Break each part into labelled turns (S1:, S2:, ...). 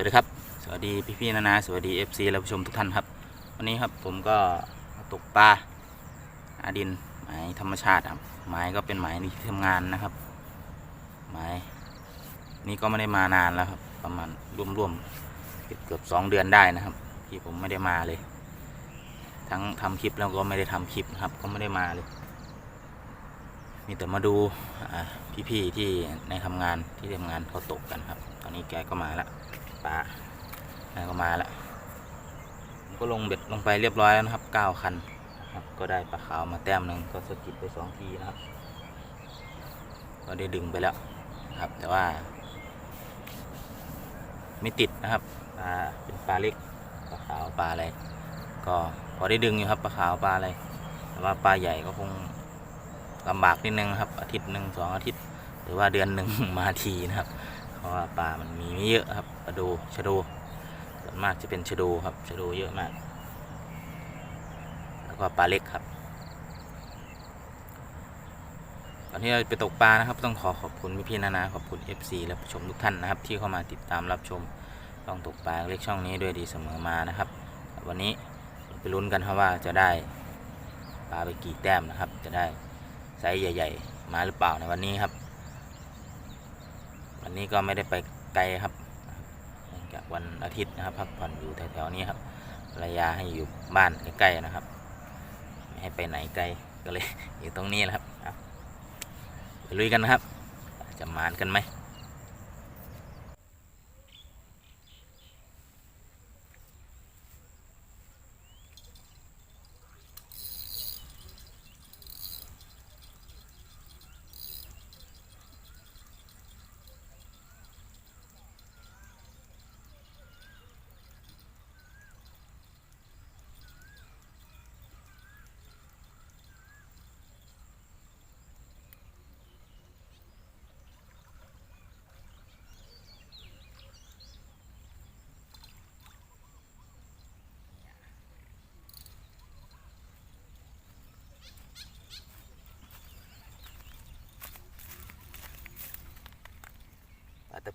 S1: วัสดีครับ สวัสดีพี่ๆนานาสวัสดี FC และผู้ชมทุกท่านครับ วันนี้ครับผมก็ตกปลาอาดินหมายธรรมชาติครับหมายก็เป็นหมายที่ทำงานนะครับหมายนี่ก็ไม่ได้มานานแล้วครับ ประมาณร่วมๆเกือบเกือบสองเดือนได้นะครับ ที่ผมไม่ได้มาเลย ทั้งทำคลิปแล้วก็ไม่ได้ทำคลิปนะครับ ก็ไม่ได้มาเลย มีแต่มาดูพี่ๆที่ในทำงานที่ทำงานเขาตกกันครับ ตอนนี้แกก็มาแล้ว ป้าแกก็มาแล้วผมก็ลงเบ็ดลงไปเรียบร้อยแล้วนะครับเก้าคันนะครับ ก็ได้ปลาขาวมาแต้มหนึ่งก็สกิดไปสองทีนะครับ ก็ได้ดึงไปแล้วนะครับ แต่ว่า ไม่ติดนะครับปลาเป็นปลาเล็กปลาขาวปลาอะไรก็พอได้ดึงอยู่ครับปลาขาวปลาอะไรแต่ว่าปลาใหญ่ก็คงลำบากนิดนึงครับ อาทิตย์หนึ่งสองอาทิตย์ หรือว่าเดือนหนึ่งมาทีนะครับ เพราะว่าปลามันมีไม่เยอะครับปลาดูชะโดส่วนมากจะเป็นชะโดครับชะโดเยอะมาก แล้วก็ปลาเล็กครับก่อนที่เราไปตกปลานะครับ ต้องขอขอบคุณพี่ๆนานาขอบคุณ FC และผู้ชมทุกท่านนะครับ ที่เข้ามาติดตามรับชมต้องตกปลาเล็กช่องนี้ด้วยดีเสมอมานะครับ วันนี้ไปลุ้นกันครับว่าจะได้ปลาไปกี่แต้มนะครับ จะได้ไซส์ใหญ่ ๆ มาหรือเปล่าในวันนี้ครับ อันนี้ก็ไม่ได้ไปไกลครับจากวันอาทิตย์นะครับ พักผ่อนอยู่แถวๆนี้ครับภรรยาให้อยู่บ้านใกล้ๆนะครับ ไม่ให้ไปไหนไกลก็เลยอยู่ตรงนี้แหละครับไปลุยกันนะครับ จะมานกันไหม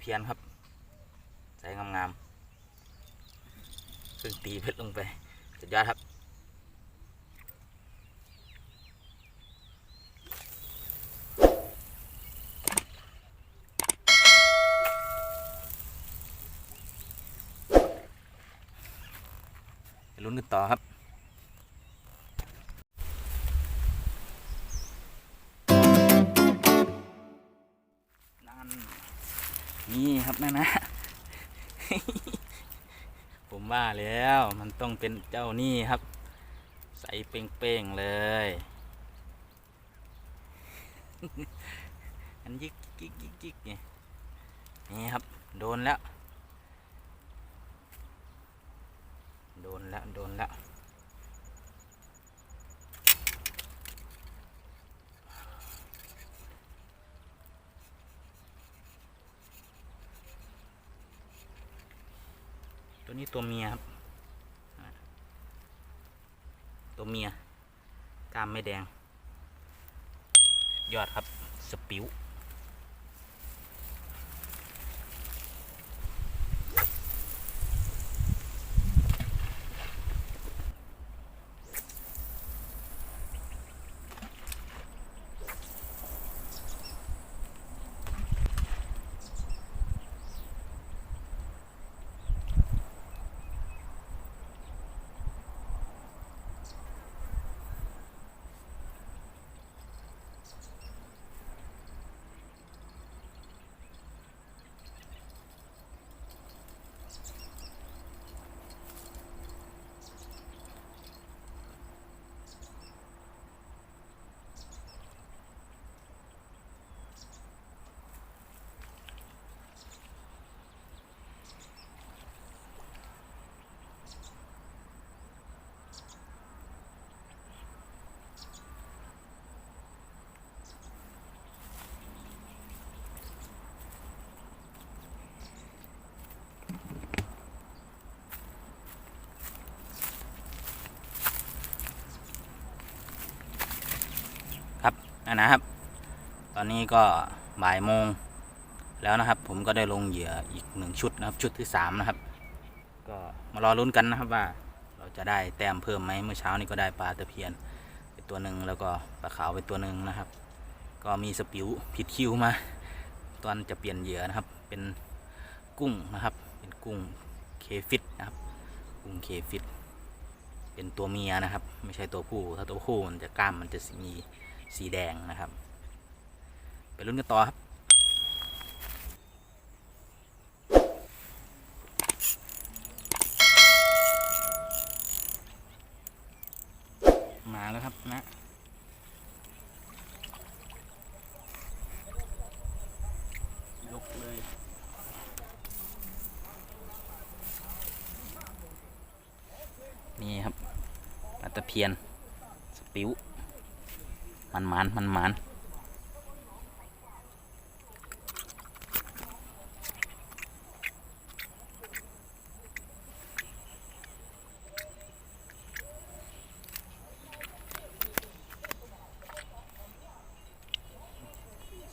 S1: เพียนครับ ใส่งามๆเพิ่งตีเพชรลงไปสุดยอดครับลุ้นกันต่อครับ นี่ครับนะนะ ผมว่าแล้วมันต้องเป็นเจ้านี่ครับ ใส่เป้งๆเลย อันยิกยิกยิกยิกนี่นี่ครับ โดนแล้ว โดนแล้ว โดนแล้ว ตัวนี้ตัวเมียครับตัวเมียกล้ามไม่แดง ยอดครับ สปิวครับ นะครับ ตอนนี้ก็บ่ายโมงแล้วนะครับ ผมก็ได้ลงเหยื่ออีกหนึ่งชุดนะครับ ชุดที่สามนะครับ ก็มารอลุ้นกันนะครับว่าเราจะได้แต้มเพิ่มไหมเมื่อเช้านี้ก็ได้ปลาตะเพียนไปตัวหนึ่งแล้วก็ปลาขาวไปตัวหนึ่งนะครับ ก็มีสปิวผิดคิวมา ตอนจะเปลี่ยนเหยื่อนะครับ เป็นกุ้งนะครับ เป็นกุ้งเคฟิตนะครับ กุ้งเคฟิตเป็นตัวเมียนะครับ ไม่ใช่ตัวผู้ ถ้าตัวผู้มันจะกล้ามมันจะมี สีแดงนะครับ ไปลุ้นกันต่อครับ มาแล้วครับนะยกเลยนี่ครับปลาตะเพียน สปิว มันมันมันมัน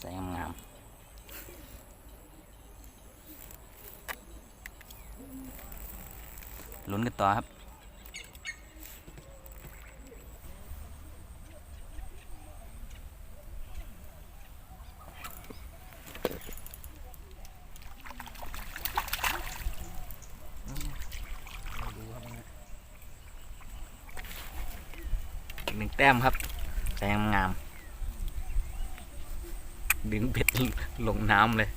S1: ใส่งามลุ้นกันต่อครับ หนึ่งแต้มครับแตงงาม ดึงเบ็ดลงน้ำเลย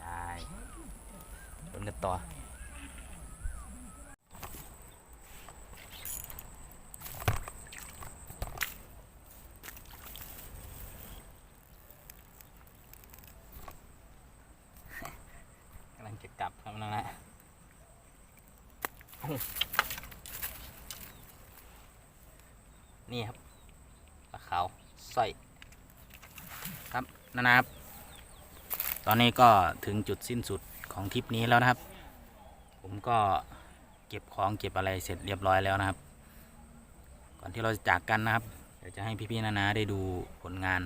S1: ได้ลุ้นกัน ต่อ กำลังจะกลับครับน้องนะนี่ครับปลาขาวสร้อยครับนานะครับ ตอนนี้ก็ถึงจุดสิ้นสุดของทริปนี้แล้วนะครับ ผมก็เก็บของเก็บอะไรเสร็จเรียบร้อยแล้วนะครับ ก่อนที่เราจะจากกันนะครับเดี๋ยวจะให้พี่ๆนานาได้ดูผลงาน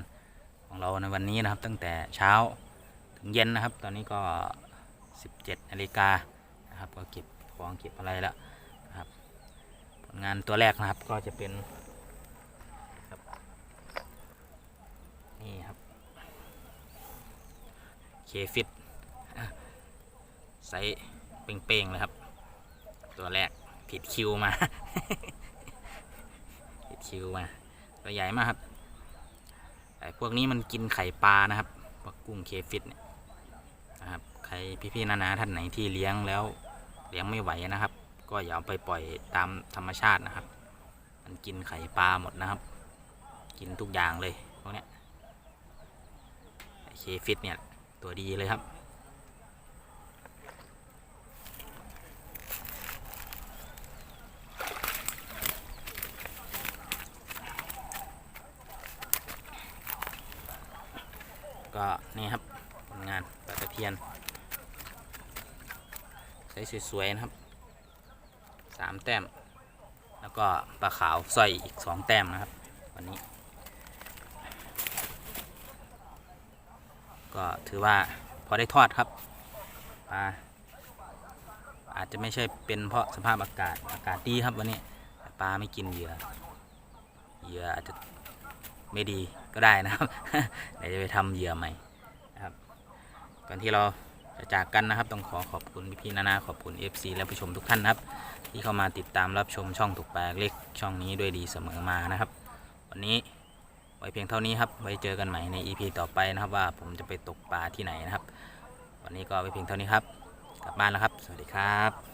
S1: ของเราในวันนี้นะครับ ตั้งแต่เช้าถึงเย็นนะครับ ตอนนี้ก็ 17นาฬิกานะครับ ก็เก็บของเก็บอะไรแล้วนะครับ ผลงานตัวแรกนะครับก็จะเป็นนี่ครับเคฟิตไซส์ เป่งๆเลยครับ ตัวแรกผิดคิวมา ผิดคิวมาตัวใหญ่มากครับแต่พวกนี้มันกินไข่ปลานะครับพวกกุ้งเคฟิตเนี่ยนะครับใครพี่ๆนานาท่านไหนที่เลี้ยงแล้วเลี้ยงไม่ไหวนะครับ ก็อย่าเอาไปปล่อยตามธรรมชาตินะครับ มันกินไข่ปลาหมดนะครับ กินทุกอย่างเลยพวกเนี้ยเคฟิตเนี่ยตัวดีเลยครับ ก็นี่ครับผลงานปลาตะเพียนใส่สวยๆนะครับสามแต้ม แล้วก็ปลาขาวสร้อยอีกสองแต้มนะครับ วันนี้ ก็ถือว่าพอได้ทอดครับปลาอาจจะไม่ใช่เป็นเพราะสภาพอากาศอากาศดีครับวันนี้ปลาไม่กินเหยื่อเหยื่ออาจจะ ไม่ดีก็ได้นะครับเดี๋ยวจะไปทำเหยื่อใหม่นะครับก่อนที่เราจะจากกันนะครับ ต้องขอขอบคุณพี่ๆนานาขอบคุณ FC และผู้ชมทุกท่านนะครับ ที่เข้ามาติดตามรับชมช่องถูกแปลเล็กช่องนี้ด้วยดีเสมอมานะครับ วันนี้ไว้เพียงเท่านี้ครับไว้เจอกันใหม่ใน EP ต่อไปนะครับว่าผมจะไปตกปลาที่ไหนนะครับ วันนี้ก็ไว้เพียงเท่านี้ครับ กลับบ้านแล้วครับ สวัสดีครับ